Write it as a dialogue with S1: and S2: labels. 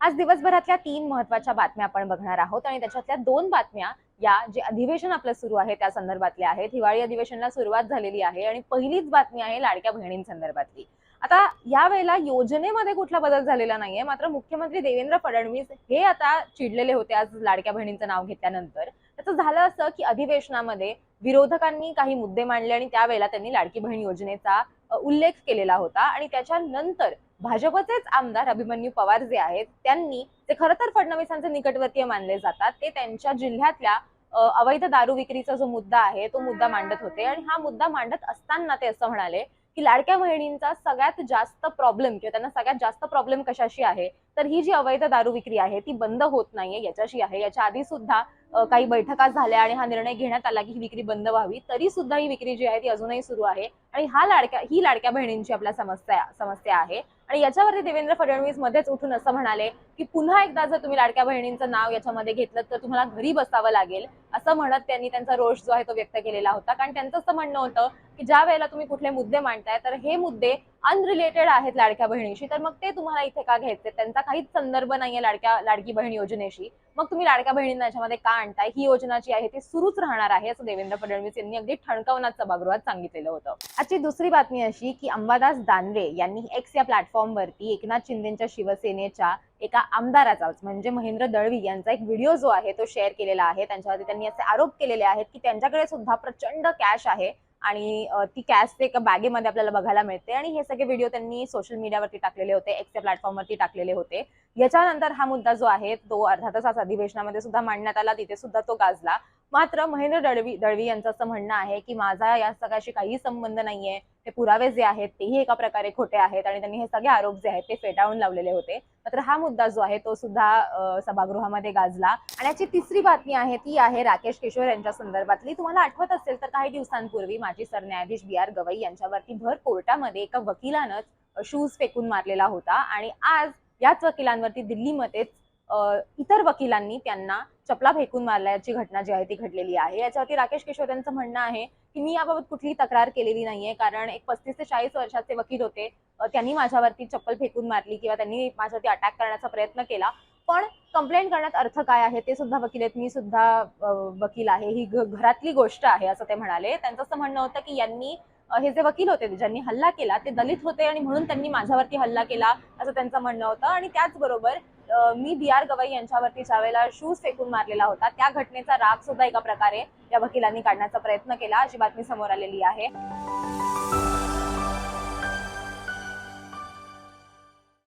S1: आज दिवसभरातल्या तीन महत्त्वाच्या बातम्या आपण बघणार आहोत आणि त्याच्यातल्या दोन बातम्या या जे अधिवेशन आपलं सुरू आहे त्या संदर्भातल्या आहेत. हिवाळी अधिवेशनाला सुरुवात झालेली आहे आणि पहिलीच बातमी आहे लाडक्या बहिणींसंदर्भातली आता यावेळेला योजनेमध्ये कुठला बदल झालेला नाहीये मात्र मुख्यमंत्री देवेंद्र फडणवीस हे आता चिडलेले होते आज लाडक्या बहिणींचं नाव घेतल्यानंतर. त्याचं झालं असं की अधिवेशनामध्ये विरोधकांनी काही मुद्दे मांडले आणि त्यावेळेला त्यांनी लाडकी बहीण योजनेचा उल्लेख केलेला होता आणि त्याच्यानंतर भाजपचेच आमदार अभिमन्यू पवार जे आहेत त्यांनी ते खरं तर फडणवीसांचे निकटवर्तीय मानले जातात ते त्यांच्या जिल्ह्यातल्या अवैध दारू विक्रीचा जो मुद्दा आहे तो मुद्दा मांडत होते. आणि हा मुद्दा मांडत असताना ते असं म्हणाले की लाडक्या बहिणींचा सगळ्यात जास्त प्रॉब्लेम किंवा त्यांना सगळ्यात जास्त प्रॉब्लेम कशाशी आहे तर ही जी अवैध दारू विक्री आहे ती बंद होत नाहीये याच्याशी आहे. याच्या आधी सुद्धा काही बैठका झाल्या आणि हा निर्णय घेण्यात आला की ही विक्री बंद व्हावी. तरी सुद्धा ही विक्री जी आहे ती अजूनही सुरू आहे. आणि हा लाडक्या ही लाडक्या बहिणींची आपल्या समस्या समस्या आहे. आणि याच्यावरती देवेंद्र फडणवीस मध्येच उठून असं म्हणाले की पुन्हा एकदा जर तुम्ही लाडक्या बहिणींचं नाव याच्यामध्ये घेतलं तर तुम्हाला घरी बसावं लागेल. असं म्हणत त्यांनी त्यांचा रोष जो आहे तो व्यक्त केलेला होता. कारण त्यांचं असं म्हणणं होतं की ज्या वेळेला तुम्ही कुठले मुद्दे मांडताय तर हे मुद्दे अनरिलेटेड आहेत लाडक्या बहिणीशी तर मग ते तुम्हाला इथे का घ्यायचे? त्यांचा काहीच संदर्भ नाहीये लाडक्या लाडकी बहीण योजनेशी. मग तुम्ही लाडक्या बहिणींना याच्यामध्ये का आणताय? ही योजना जी आहे ती सुरूच राहणार आहे असं देवेंद्र फडणवीस यांनी अगदी ठणकावून सभागृहात सांगितलेलं होतं. आजची दुसरी बातमी अशी की अंबादास दानवे यांनी एक्स या प्लॅटफॉर्मवरती एकनाथ शिंदेच्या शिवसेनेच्या एका आमदाराचाच म्हणजे महेंद्र दळवी यांचा एक व्हिडिओ जो आहे तो शेअर केलेला आहे. त्यांच्यावरती त्यांनी असे आरोप केलेले आहेत की त्यांच्याकडे सुद्धा प्रचंड कॅश आहे. आणि ती कॅश ते एका बॅगेमध्ये आपल्याला बघायला मिळते आणि हे सगळे व्हिडिओ त्यांनी सोशल मीडियावरती टाकलेले होते एक्सच्या प्लॅटफॉर्मवरती टाकलेले होते. याच्यानंतर हा मुद्दा जो आहे तो अर्थातच आज अधिवेशनामध्ये सुद्धा मांडण्यात आला तिथे सुद्धा तो गाजला. मात्र महेंद्र दळवी दळवी यांचं असं म्हणणं आहे की माझा या सगळ्याशी काही संबंध नाहीये. हे पुरावे जे आहेत तेही एका प्रकारे खोटे आहेत आणि त्यांनी हे सगळे आरोप जे आहेत ते फेटाळून लावलेले होते. मात्र हा मुद्दा जो आहे तो सुद्धा सभागृहामध्ये गाजला. आणि याची तिसरी बातमी आहे ती आहे राकेश किशोर यांच्या संदर्भातली. तुम्हाला आठवत असेल तर काही दिवसांपूर्वी माजी सरन्यायाधीश बी आर गवई यांच्यावरती भर कोर्टामध्ये एका वकिलानंच शूज फेकून मारलेला होता. आणि आज याच वकिलांवरती दिल्लीमध्येच इतर वकिलांनी त्यांना चपला फेकून मारल्याची घटना जी आहे ती घडलेली आहे. याच्यावरती राकेश किशोर यांचं म्हणणं आहे की मी याबाबत कुठलीही तक्रार केलेली नाहीये. कारण एक पस्तीस ते चाळीस वर्षाचे वकील होते. त्यांनी माझ्यावरती चप्पल फेकून मारली किंवा त्यांनी माझ्यावरती अटॅक करण्याचा प्रयत्न केला. पण कंप्लेंट करण्यात अर्थ काय आहे ते सुद्धा वकील आहेत. मी सुद्धा वकील आहे. ही घरातली गोष्ट आहे असं ते म्हणाले. त्यांचं असं म्हणणं होतं की यांनी हे जे वकील होते ज्यांनी हल्ला केला ते दलित होते आणि म्हणून त्यांनी माझ्यावरती हल्ला केला असं त्यांचं म्हणणं होतं. आणि त्याचबरोबर मी बी आर गवई यांच्यावरती ज्या वेळेला शूज फेकून मारलेला होता त्या घटनेचा राग सुद्धा एका प्रकारे या वकिलांनी काढण्याचा प्रयत्न केला अशी बातमी समोर आलेली आहे.